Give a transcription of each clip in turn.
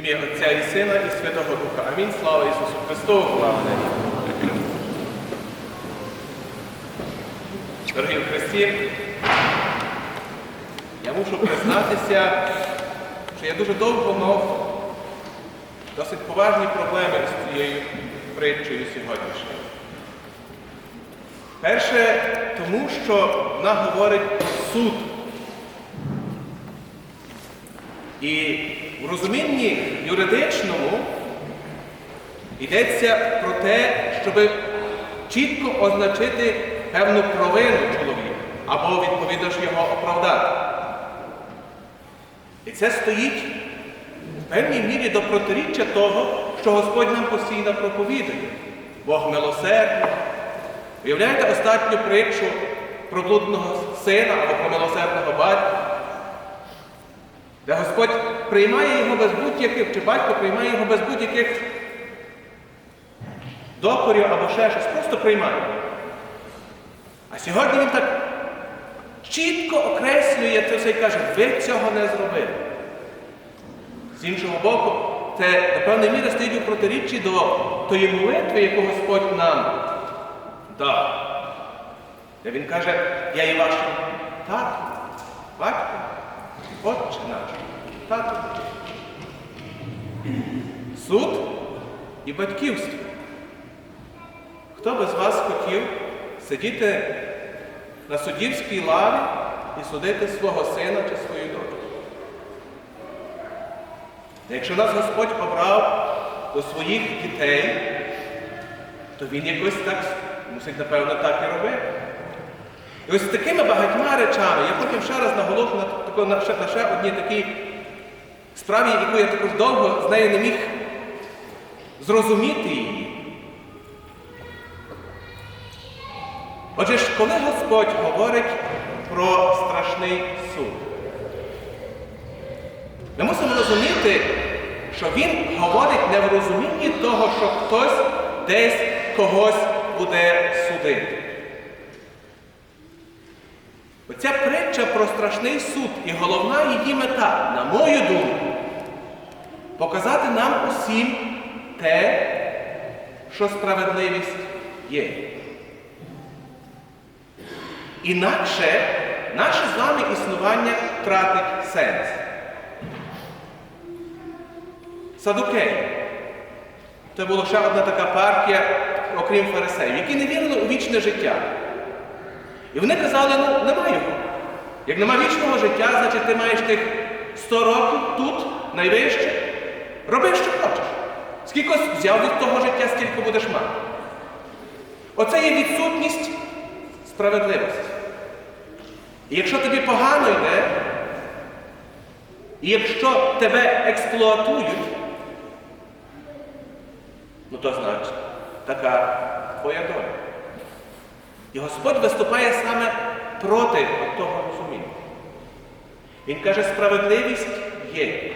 ім'я Отця і Сина, і Святого Духа. Амінь. Слава Ісусу Христу! Слава Дорогі в Христі, я мушу признатися, що я дуже довго мав досить поважні проблеми з цією притчею сьогоднішньою. Перше, тому що вона говорить суд. І в розумінні юридичному йдеться про те, щоб чітко означити певну провину чоловіка або відповідно ж його оправдати. І це стоїть в певній мірі до протиріччя того, що Господь нам постійно проповідує. Бог милосердний. Уявляєте останню притчу про блудного сина або про милосердного батька, де Господь приймає його без будь-яких, чи батько приймає його без будь-яких докорів або ще щось, просто приймає. А сьогодні він так чітко окреслює це все і каже, ви цього не зробили. З іншого боку, це до певної міри стоїть у протиріччі до тої молитви, яку Господь нам дав. Де він каже, я і вашим татом, батьком, отче наш, татом. Суд і батьківство. Хто би з вас хотів сидіти на суддівській лаві і судити свого сина чи свою дочку? Якщо нас Господь обрав до своїх дітей, то Він якось так мусить, напевно, так і робити. І ось з такими багатьма речами, я потім ще раз наголошу на, на, на ще одній такій справі, яку я також довго з нею не міг зрозуміти її. Отже ж, коли Господь говорить про страшний суд, ми мусимо розуміти, що Він говорить не в розумінні того, що хтось десь когось буде судити. Оця притча про страшний суд і головна її мета, на мою думку, показати нам усім те, що справедливість є. Інакше наше з вами існування втратить сенс. Садукеї. Це була ще одна така партія, окрім фарисеїв, які не вірили у вічне життя. І вони казали, ну нема його. Як нема вічного життя, значить ти маєш тих 100 років тут, найвище. Роби, що хочеш. Скільки взяв від того життя, стільки будеш мати. Оце є відсутність справедливості. І якщо тобі погано йде, і якщо тебе експлуатують, ну то значить така твоя доля. І Господь виступає саме проти того розуміння. Він каже, справедливість є.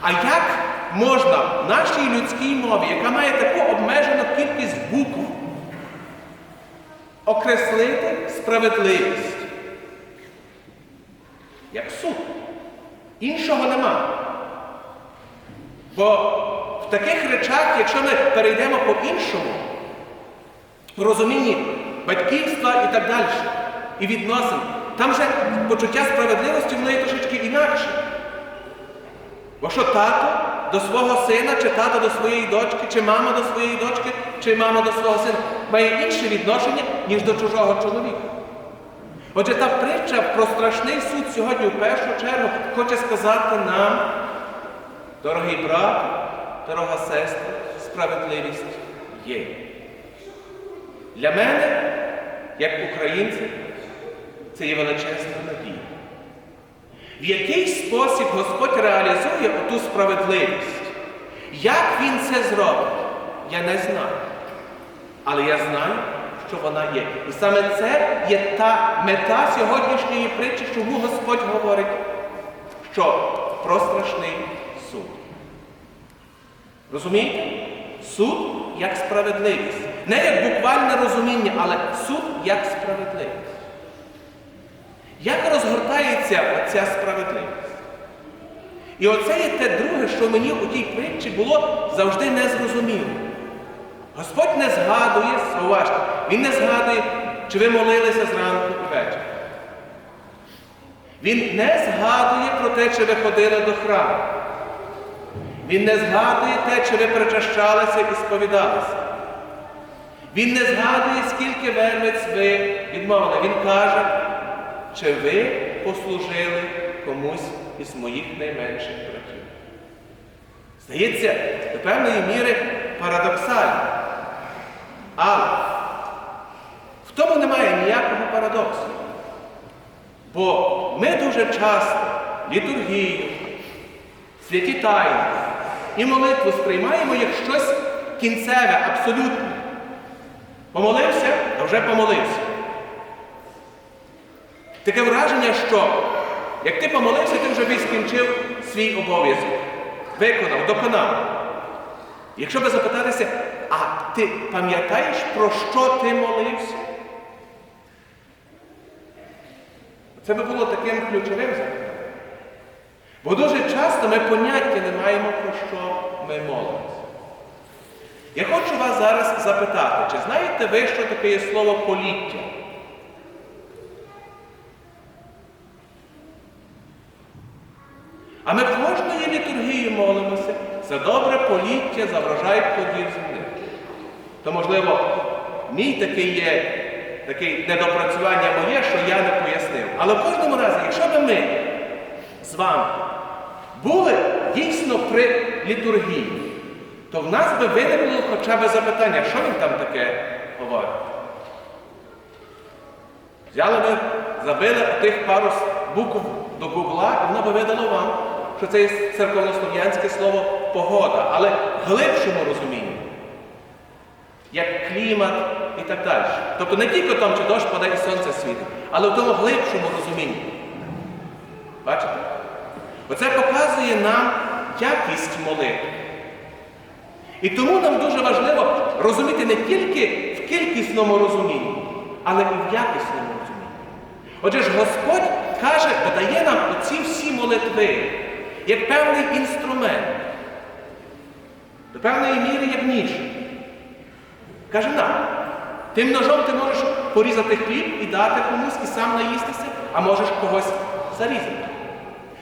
А як можна в нашій людській мові, яка має таку обмежену кількість букв, окреслити справедливість? Як суд. Іншого нема. Бо в таких речах, якщо ми перейдемо по-іншому, в розумінні батьківства і так далі, і відносин, там же почуття справедливості воно є трошечки інакше. Бо що тато до свого сина, чи тато до своєї дочки, чи мама до своєї дочки, чи мама до свого сина має інше відношення, ніж до чужого чоловіка. Отже, та притча про страшний суд сьогодні в першу чергу хоче сказати нам, дорогий брат, дорога сестра, справедливість є. Для мене, як українця, це є величезна надія. В який спосіб Господь реалізує оту справедливість? Як Він це зробить, я не знаю. Але я знаю, що вона є. І саме це є та мета сьогоднішньої притчі, чому Господь говорить, що про страшний суд. Розумієте? Суд як справедливість. Не як буквальне розуміння, але суд як справедливість. Як розгортається оця справедливість? І оце є те друге, що мені у тій притчі було завжди незрозуміло. Господь не згадує, уважте, Він не згадує, чи ви молилися зранку і ввечері. Він не згадує про те, чи ви ходили до храму. Він не згадує те, чи ви причащалися і сповідалися. Він не згадує, скільки вервиць ви відмовили. Він каже, чи ви послужили комусь із моїх найменших братів. Здається, до певної міри парадоксально. Але в тому немає ніякого парадоксу. Бо ми дуже часто літургію, святі тайни і молитву сприймаємо як щось кінцеве, абсолютне. Помолився, а вже помолився. Таке враження, що як ти помолився, ти вже скінчив свій обов'язок. Виконав, доконав. Якщо би запитатися, а ти пам'ятаєш, про що ти молився? Це би було таким ключовим запитанням. Бо дуже часто ми поняття не маємо, про що ми молимося. Я хочу вас зараз запитати, чи знаєте ви, що таке є слово поліття? А ми кожної літургії молимося за добре поліття, за врожай плодів землі. То, можливо, мій такий є таке недопрацювання моє, що я не пояснив. Але в кожному разі, якщо б ми з вами були дійсно при літургії, то в нас би виникло хоча б запитання, що він там таке говорить. Взяли би, забили тих пару букв до гугла, і воно би видало вам, що це є церковнослов'янське слово погода, але в глибшому розумінні, як клімат і так далі. Тобто не тільки там, чи дощ паде і сонце світить, але в тому глибшому розумінні. Бачите? Оце показує нам якість молитви. І тому нам дуже важливо розуміти не тільки в кількісному розумінні, але і в якісному розумінні. Отже ж, Господь каже, подає нам оці всі молитви як певний інструмент, до певної міри як ніж. Каже нам, тим ножом ти можеш порізати хліб і дати комусь і сам наїстися, а можеш когось зарізати.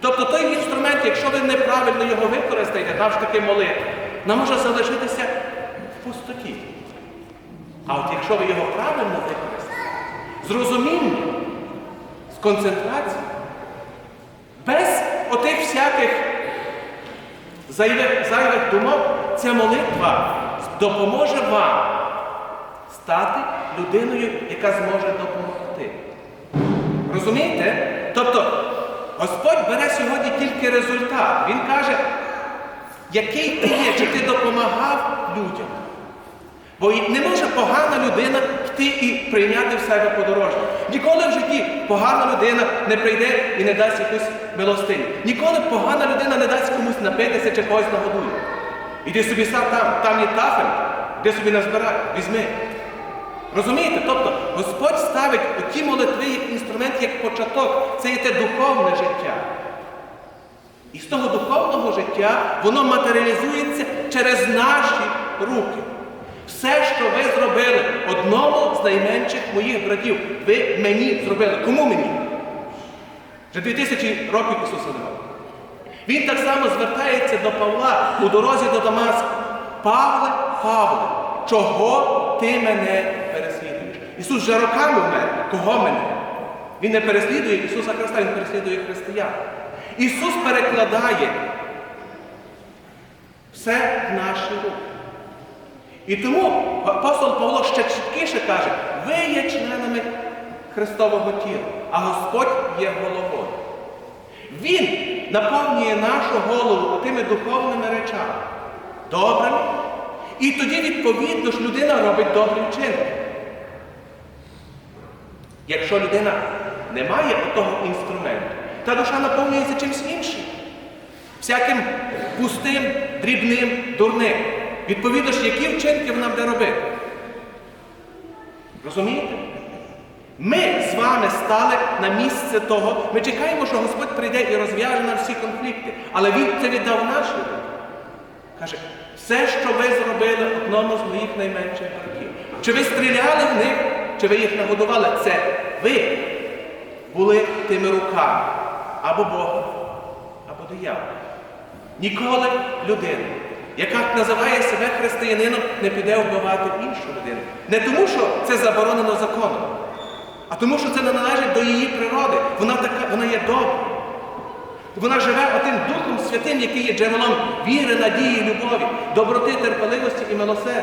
Тобто той інструмент, якщо ви неправильно його використаєте, там таки молитва, вона може залишитися в пустоті. А от якщо ви його правильно використаєте, з розумінням, з концентрацією, без отих всяких зайвих, зайвих думок, ця молитва допоможе вам стати людиною, яка зможе допомогти. Розумієте? Тобто Господь бере сьогодні тільки результат. Він каже, який ти є, чи ти допомагав людям. Бо не може погана людина йти і прийняти в себе подорожнього. Ніколи в житті погана людина не прийде і не дасть якусь милостиню. Ніколи погана людина не дасть комусь напитися чи когось нагодує. Іди собі сам там, там є тафель, де собі назбирай, візьми. Розумієте? Тобто Господь ставить оті молитви як інструмент, як початок. Це є те духовне життя. І з того духовного життя воно матеріалізується через наші руки. Все, що ви зробили одному з найменших моїх братів, ви мені зробили. Кому мені? Вже 2000 років Ісуса немає. Він так само звертається до Павла у дорозі до Дамаску. Павле, Павле, чого ти мене переслідуєш? Ісус вже роками вмер. Кого мене? Він не переслідує Ісуса Христа, Він переслідує християн. Ісус перекладає все в наші руки. І тому апостол Павло ще чіткіше каже, ви є членами Христового тіла, а Господь є головою. Він наповнює нашу голову тими духовними речами, добрими, і тоді, відповідно, ж людина робить добрі вчинки. Якщо людина не має того інструменту, та душа наповнюється чимось іншим, всяким пустим, дрібним, дурним. Відповідно ж, які вчинки вона буде робити? Розумієте? Ми з вами стали на місце того. Ми чекаємо, що Господь прийде і розв'яже нам всі конфлікти. Але Він це віддав наші. Каже, все, що ви зробили одному з моїх найменших братів. Чи ви стріляли в них, чи ви їх нагодували, це ви були тими руками або Бога, або диявола. Ніколи людина, яка називає себе християнином, не піде вбивати іншу людину. Не тому, що це заборонено законом, а тому, що це не належить до її природи. Вона така, вона є добра. Вона живе отим Духом Святим, який є джерелом віри, надії, любові, доброти, терпеливості і милосердя.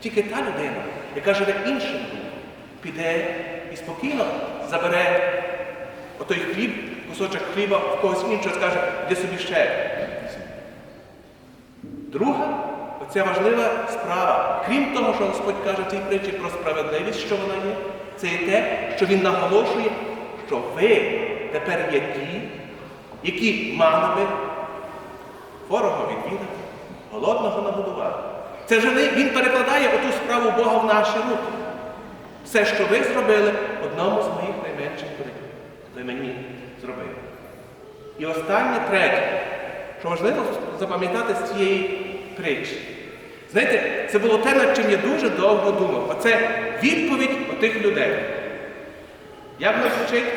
Тільки та людина, яка живе іншим піде і спокійно забере отой хліб, кусочок хліба в когось іншого скаже, де собі ще. Друга, оця важлива справа, крім того, що Господь каже в цій притчі про справедливість, що вона є, це є те, що Він наголошує, що ви тепер є ті, які мали би ворога відвідати, голодного нагодувати. Це вже він перекладає оту справу Бога в наші руки. Все, що ви зробили, одному з моїх найменших братів, ви мені зробили. І останнє третє, що важливо запам'ятати з цієї притчі. Знаєте, це було те, над чим я дуже довго думав. Оце відповідь отих людей. Як воно звучить?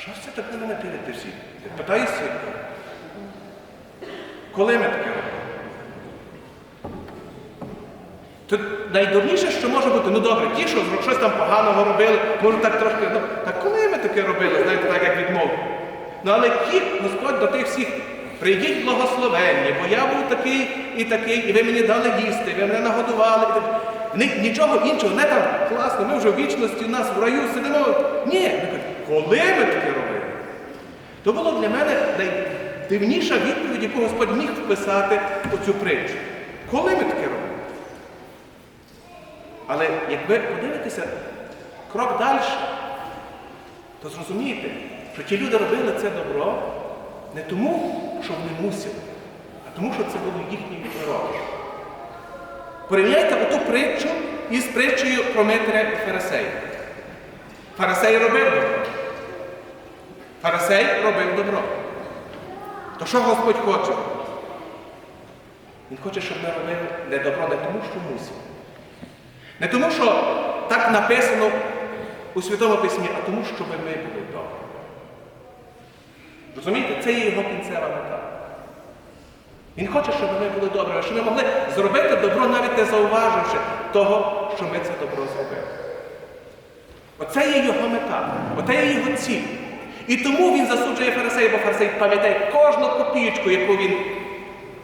Що це таке на мене всі? Питаюся. Коли ми таке робимо? Тут найдурніше, що може бути, ну добре, ті, що щось там поганого робили, може так трошки, ну, так таке робили, знаєте, так як відмову. Ну але ті, Господь до тих всіх, прийдіть благословенні, бо я був такий і такий, і ви мені дали їсти, ви мене нагодували. нічого іншого, не там класно, ми вже в вічності, у нас в раю сидимо. Ні, коли ми таке робили? То було для мене найдивніша відповідь, яку Господь міг вписати у цю притчу. Коли ми таке робили? Але як ви подивитеся крок далі, то зрозумієте, що ті люди робили це добро не тому, що вони мусили, а тому, що це було їхньою природою. Порівняйте оту притчу із притчею про Митря і Фарисея. Фарисей робив добро. Фарисей робив добро. То що Господь хоче? Він хоче, щоб ми робили не добро не тому, що мусимо. Не тому, що так написано у Святому Письмі, а тому, щоб ми були добрі. Розумієте, це є його кінцева мета. Він хоче, щоб ми були добрими, щоб ми могли зробити добро, навіть не зауваживши того, що ми це добро зробили. Оце є його мета, оце є його ціль. І тому він засуджує фарисея, бо фарисей пам'ятає кожну копійку, яку він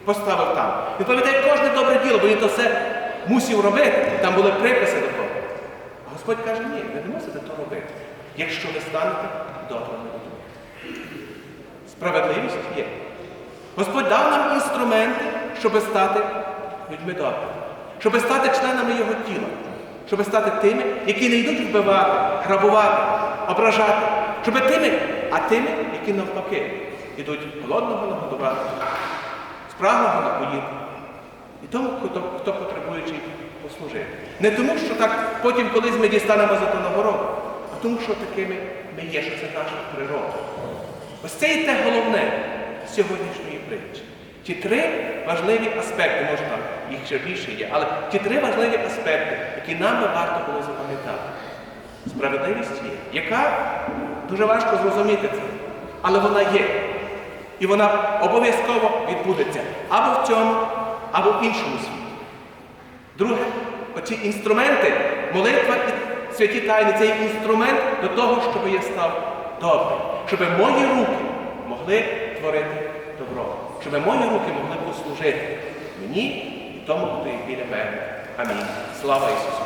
поставив там. Він пам'ятає кожне добре діло, бо він то все мусив робити. Там були приписи до того. Господь каже, ні, ви не мусите то робити, якщо ви станете добрими людьми. Справедливість є. Господь дав нам інструменти, щоб стати людьми добрими, щоб стати членами Його тіла, щоб стати тими, які не йдуть вбивати, грабувати, ображати, щоб тими, а тими, які навпаки йдуть голодного нагодувати, спраглого напоїти. І тому, хто, хто потребуючий послужити. Не тому, що так потім колись ми дістанемо за ту нагороду, а тому, що такими ми є, що це наша природа. Ось це і те головне сьогоднішньої притчі. Ті три важливі аспекти, може там їх ще більше є, але ті три важливі аспекти, які нам би варто було запам'ятати. Справедливість є, яка дуже важко зрозуміти це, але вона є. І вона обов'язково відбудеться або в цьому, або в іншому світі. Друге, оці інструменти, молитва і святі тайни це є інструмент до того, щоб я став добрим, щоб мої руки могли творити добро, щоб мої руки могли послужити мені і тому, хто є біля мене. Амінь. Слава Ісусу!